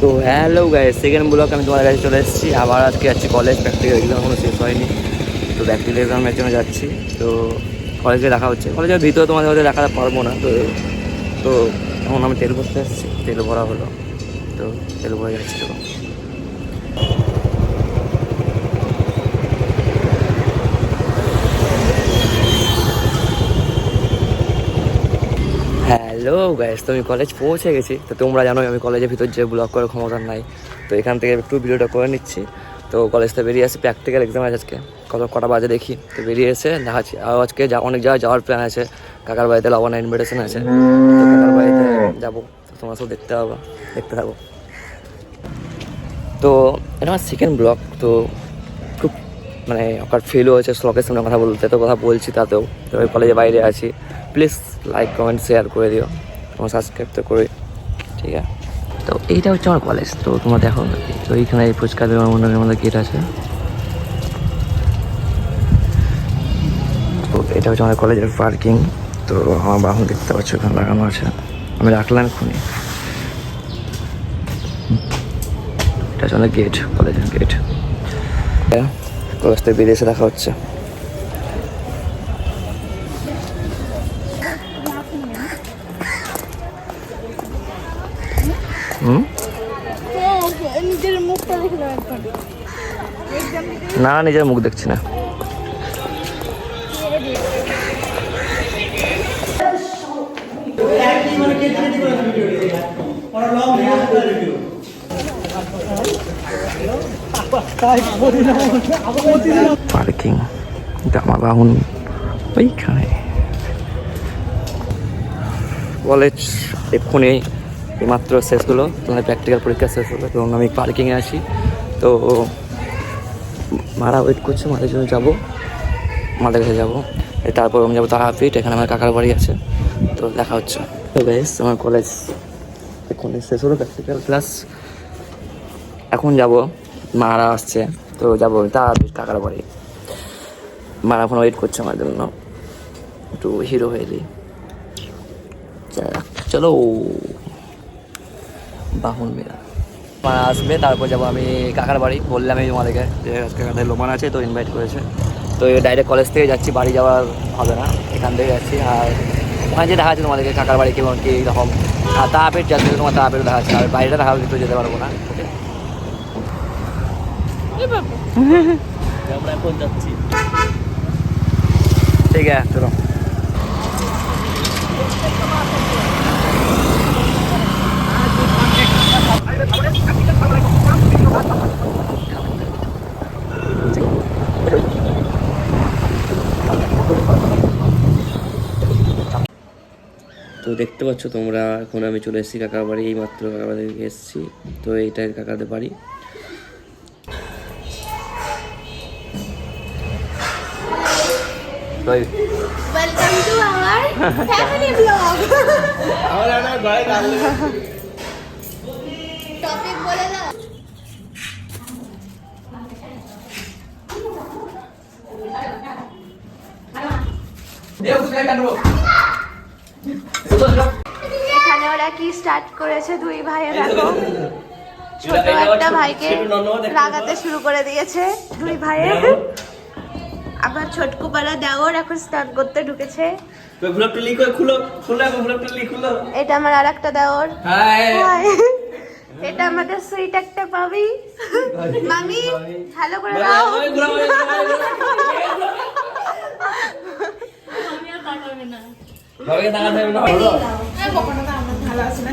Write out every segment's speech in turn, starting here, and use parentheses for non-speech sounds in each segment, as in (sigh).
তো hello guys second block আমি তোমার কাছে চলে এসেছি। আবার আজকে যাচ্ছি কলেজ প্র্যাকটিক্যাল এক্সাম এখনও শেষ হয়নি। তো প্র্যাকটিক্যাল এক্সামের জন্য যাচ্ছি। তো কলেজে দেখা হচ্ছে। কলেজের ভিতরে তোমাদের হয়তো দেখাতে পারব না। তো তো এখন আমি তেল ভরতে এসেছি। তেল ভরা হলো। তো তেল ভরে যাচ্ছি তো। হ্যালো গাইস তো আমি কলেজ পৌঁছে গেছি। তো তোমরা জানোই আমি কলেজের ভিতর যে ব্লগ করার ক্ষমতা নাই। তো এখান থেকে একটু ভিডিওটা করে নিচ্ছি। তো কলেজ থেকে বেরিয়ে আসি প্র্যাকটিক্যাল এক্সাম আছে আজকে। কত, কটা বাজে দেখি। তো বেরিয়ে এসে দেখাচ্ছি আর আজকে অনেক জায়গায় যাওয়ার প্ল্যান আছে। কাকার বাড়িতে লবণা ইনভিটেশন আছে। কাকার বাড়িতে যাব। তোমরা সব দেখতে পাবো দেখতে থাকো। তো এটা আমার সেকেন্ড ব্লগ তো খুব মানে ওকার ফিলও হয়েছে। শ্লোকের সামনে কথা বলতে, তো কথা বলছি তাতেও। তো আমি কলেজে বাইরে আছি। প্লিজ লাইক কমেন্ট শেয়ার করে দিও। তোমার সাবস্ক্রাইব তো করে, ঠিক আছে? তো এইটা হচ্ছে আমার কলেজ তো তোমরা দেখো, তো এইখানে এই ফুচকা দেওয়ার মন্ডলের মধ্যে গেট আছে। তো এটা হচ্ছে আমাদের কলেজের পার্কিং তো আমার বাহন দেখতে পাচ্ছ ওখানে লাগানো আছে। আমি রাখলাম এক্ষুনি। এটা হচ্ছে আমাদের গেট কলেজের গেট কলেজ থেকে বেরিয়ে এসে দেখা হচ্ছে হুম নিজের মুখটা দেখলাম একবার না নিজের মুখ দেখছি না। পার্কিং জামা বাহুন ওইখানে। কলেজ এক্ষুনি মাত্র শেষ হলো। তোমাদের প্র্যাকটিক্যাল পরীক্ষা শেষ হলো এবং আমি পার্কিংয়ে আসি তো মারা ওয়েট করছে, মাদের জন্য যাব, মাদের কাছে যাব। তারপর আমি যাব তারাপীঠ, এখানে আমার কাকার বাড়ি আছে। তো দেখা হচ্ছে। তো বেশ আমার কলেজ এখন শেষ হলো প্র্যাকটিক্যাল ক্লাস এখন যাব, মারা আসছে, তো যাব তারাপীঠ কাকার বাড়ি। মারা এখন ওয়েট করছে আমার জন্য। একটু হিরো হয়ে যাই। চলো। বাহন মেলা। মা আসবে তারপর যাব আমি কাকার বাড়ি। বললাম এই তোমাদেরকে যে আজকে কাকাদের লোমান আছে তো ইনভাইট করেছে। তো ডাইরেক্ট কলেজ থেকে যাচ্ছি বাড়ি যাওয়ার হবে না এখান থেকে যাচ্ছি। আর ওখানে যে দেখা যাচ্ছে তোমাদেরকে কাকার বাড়ি কেমন কী রকম আর তাপের যাচ্ছে তোমার তাপের দেখা যাচ্ছে আর বাড়িটা দেখা কিন্তু যেতে পারব না আমরা এখন যাচ্ছি। ঠিক আছে চলো। দেখতে পাচ্ছ তোমরা এখন আমি চলে এসেছি কাকার বাড়ি এই মাত্র কাকার বাড়ি। থেকে এসেছি তো এইটা কাকাদের বাড়ি তো (laughs) এই- welcome to our family blog topic বলে দাও এখানে ওরা কি স্টার্ট করেছে দুই ভাইয়ের দেখো ছোট একটা ভাইকে লাগাতে শুরু করে দিয়েছে দুই ভাইয়ের। আবার ছোটকু পাড়া দেওয়ার এখন স্টার্ট করতে ঢুকেছে। এটা আমার আর একটা দেওর হাই। এটা আমাদের সুইট একটা পাবি। মামি হ্যালো করে দাও।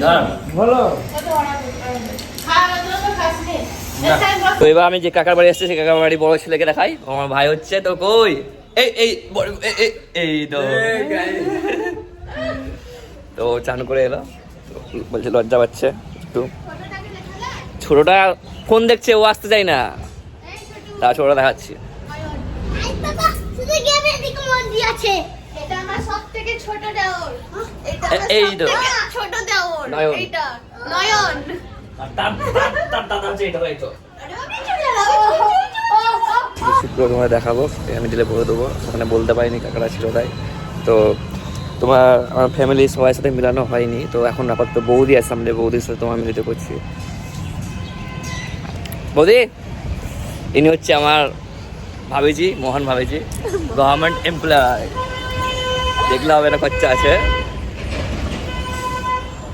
না তো এবার আমি যে কাকার বাড়ি আসছি সে কাকার বাড়ি বড় ছেলেকে দেখাই। আমার ভাই হচ্ছে তো কই? এই এই এই- তো। তো চান করে এলো। বলছে লজ্জা পাচ্ছে একটু। ছোটটা ফোন দেখছে ও আসতে চাই না। তা ছোটটা দেখাচ্ছি। এটা আমার সবথেকে ছোট দেওর। এটা এই তো। ছোট দেওর। এটা নয়ন শুক্র তোমায় দেখাবো। আমি দিলে বলে দেবো। ওখানে বলতে পারিনি কাকারা ছিল তাই। তো তোমার আমার ফ্যামিলি সবার সাথে মিলানো হয়নি। তো এখন আপাতত বৌদি আছে সামনে বৌদির সাথে তোমার মিলিত করছি। বৌদি ইনি হচ্ছে আমার ভাবিজি মোহন ভাবিজি গভর্নমেন্ট এমপ্লয় দেখলে হবে না খরচা আছে।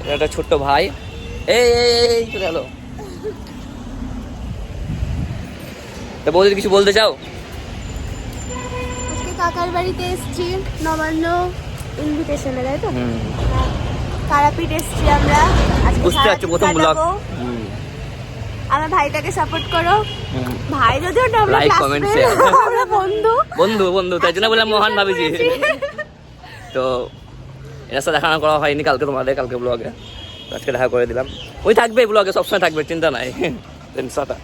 এটা একটা ছোট্ট ভাই। এই এই, চলে গেলো। তা বৌদি কিছু বলতে চাও? আজকে কাকার বাড়িতে এসেছি নবান্ন ইনভিটেশনে তাই তো? তারাপীঠ এসেছি আমরা। আজকে বুঝতে পারছ প্রথম ব্লগ। আমার ভাইটাকে সাপোর্ট করো। ভাই যদিও আমরা classmate, comment, আমরা বন্ধু। বন্ধু বন্ধু তাই জন্য বললাম মহান ভাবিজি। (laughs) (laughs) তো এর সাথে দেখা করা হয়নি কালকে তোমাদের কালকে ব্লগে আজকে দেখা করে দিলাম। ওই থাকবে ব্লগে সবসময় থাকবে চিন্তা নাই। (laughs) টেনশনটা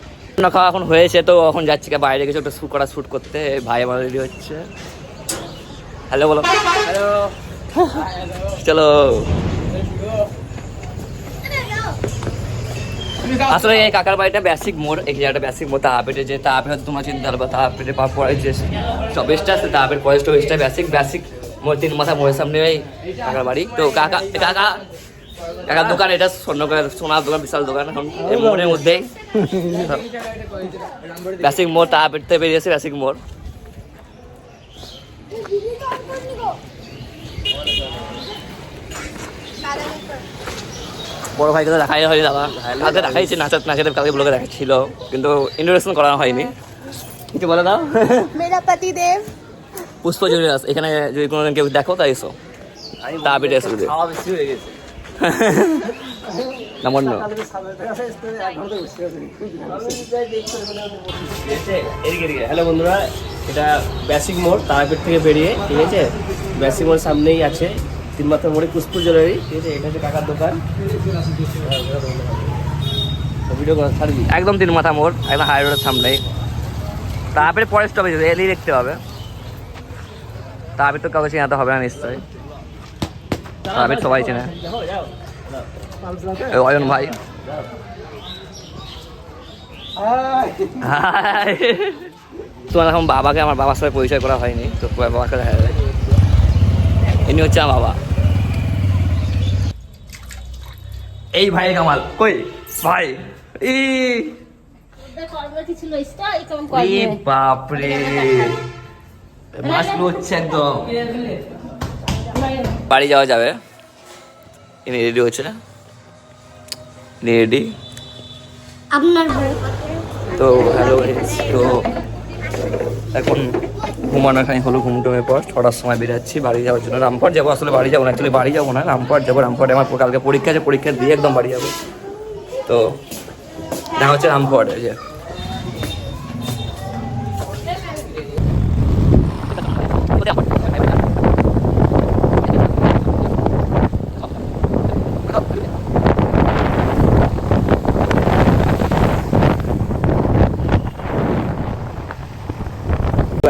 না খাওয়া এখন হয়েছে তো এখন যাচ্ছি কা বাইরে কিছু একটা শ্যুট করা শ্যুট করতে। ভাই আমার রেডি হচ্ছে। হ্যালো বলো। হ্যালো চলো। আসলে এই কাকার বাড়িটা বেসিক মোড় এই জায়গাটা বেসিক মোড় তাহাপেটে যে তাহাপে হয়তো তোমার চিন্তা পারবে পাওয়ার পরে যে স্টপেজটা আছে তাহাপের পরে স্টপেজটা বেসিক বেসিক তিন মাথা মোড়ের সামনে এই কাকার বাড়ি। তো কাকা কাকা, কাকার দোকান এটা স্বর্ণ সোনার দোকান, বিশাল দোকান এখন। এই মোড়ের মধ্যেই বেসিক মোড় তাহাপেটতে বেরিয়েছে বেসিক মোড়। বড় ভাইকে তো দেখাই হয়নি দাদা। কালকে দেখাইছি, নাচাত, নাচাতে কালকে ব্লগে দেখাচ্ছিল। কিন্তু ইন্ট্রোডাকশন করা হয়নি। কিছু বলে দাও? মেরা পতি দেব। পুষ্প জুনিয়ার্স এখানে যদি কোনো কেউ দেখো তাই এসো। তা বেটে এসো। হয়ে নমন্য হ্যালো বন্ধুরা এটা বেসিক মোড় তারাপীঠ থেকে বেরিয়ে ঠিক আছে? বেসিক মোড় সামনেই আছে তিন মাথার মোড়ে পুষ্পুর জুয়েলারি ঠিক আছে? এটা হচ্ছে কাকার দোকান। ভিডিও ছাড়বি। একদম তিন মাথা মোড় একদম হাই রোডের সামনে তারপরে পরে স্টপেজ এলেই দেখতে হবে। তারপরে তো কাউকে চেনাতে হবে না নিশ্চয়ই। তারপরে সবাই চেনে। অয়ন ভাই। তোমার এখন বাবাকে আমার বাবার সাথে পরিচয় করা হয়নি তো বাবাকে দেখা যাবে। ইনি হচ্ছে আমার বাবা। এই ভাই কামাল কই? ভাই। ই বাপরে। হচ্ছে একদম। বাড়ি যাওয়া যাবে। ইনি রেডি হচ্ছে ইনি রেডি আপনার ভাই তো হ্যালো তো এখন ঘুমানো খানি হলো ঘুম টুমের পর ছটার সময় বেরাচ্ছি বাড়ি যাওয়ার জন্য। রামপুর যাব আসলে বাড়ি যাব না অ্যাকচুয়ালি বাড়ি যাব না রামপুর যাব রামপুরে আমার কালকে পরীক্ষা আছে পরীক্ষা দিয়ে একদম বাড়ি যাব। তো দেখা হচ্ছে রামপুর এই যে।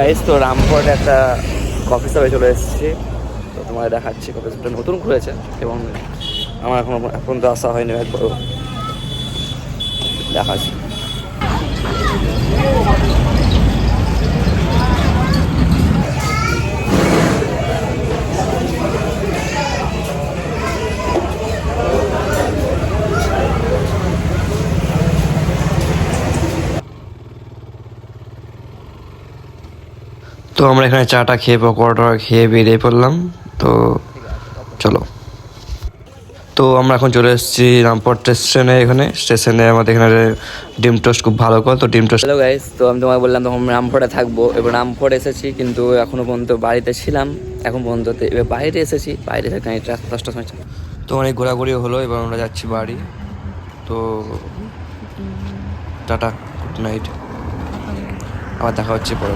গাইস তো রামপুরে একটা কফি শপে চলে এসেছি। তো তোমাদের দেখাচ্ছি কফি শপটা নতুন খুলেছে এবং আমার এখন এখন তো আসা হয়নি একবারও। দেখাচ্ছি। আমরা এখানে চাটা খেয়ে পকোড়া খেয়ে বেরিয়ে পড়লাম। তো চলো। তো আমরা এখন চলে এসেছি রামপুর স্টেশনে এখানে স্টেশনে আমাদের এখানে ডিম টোস্ট খুব ভালো কর। তো ডিম টোস্ট হ্যালো গাইস তো আমি তোমায় বললাম তখন রামপুরে থাকব। এবার রামপুর এসেছি কিন্তু এখনও পর্যন্ত বাড়িতে ছিলাম। এখন পর্যন্ত এবার বাইরে এসেছি। বাইরে এসে খানিক দশটার সময় ছিল। তো অনেক ঘোরাঘুরি হলো এবার আমরা যাচ্ছি বাড়ি। তো টাটা গুড নাইট আবার দেখা হচ্ছে পরে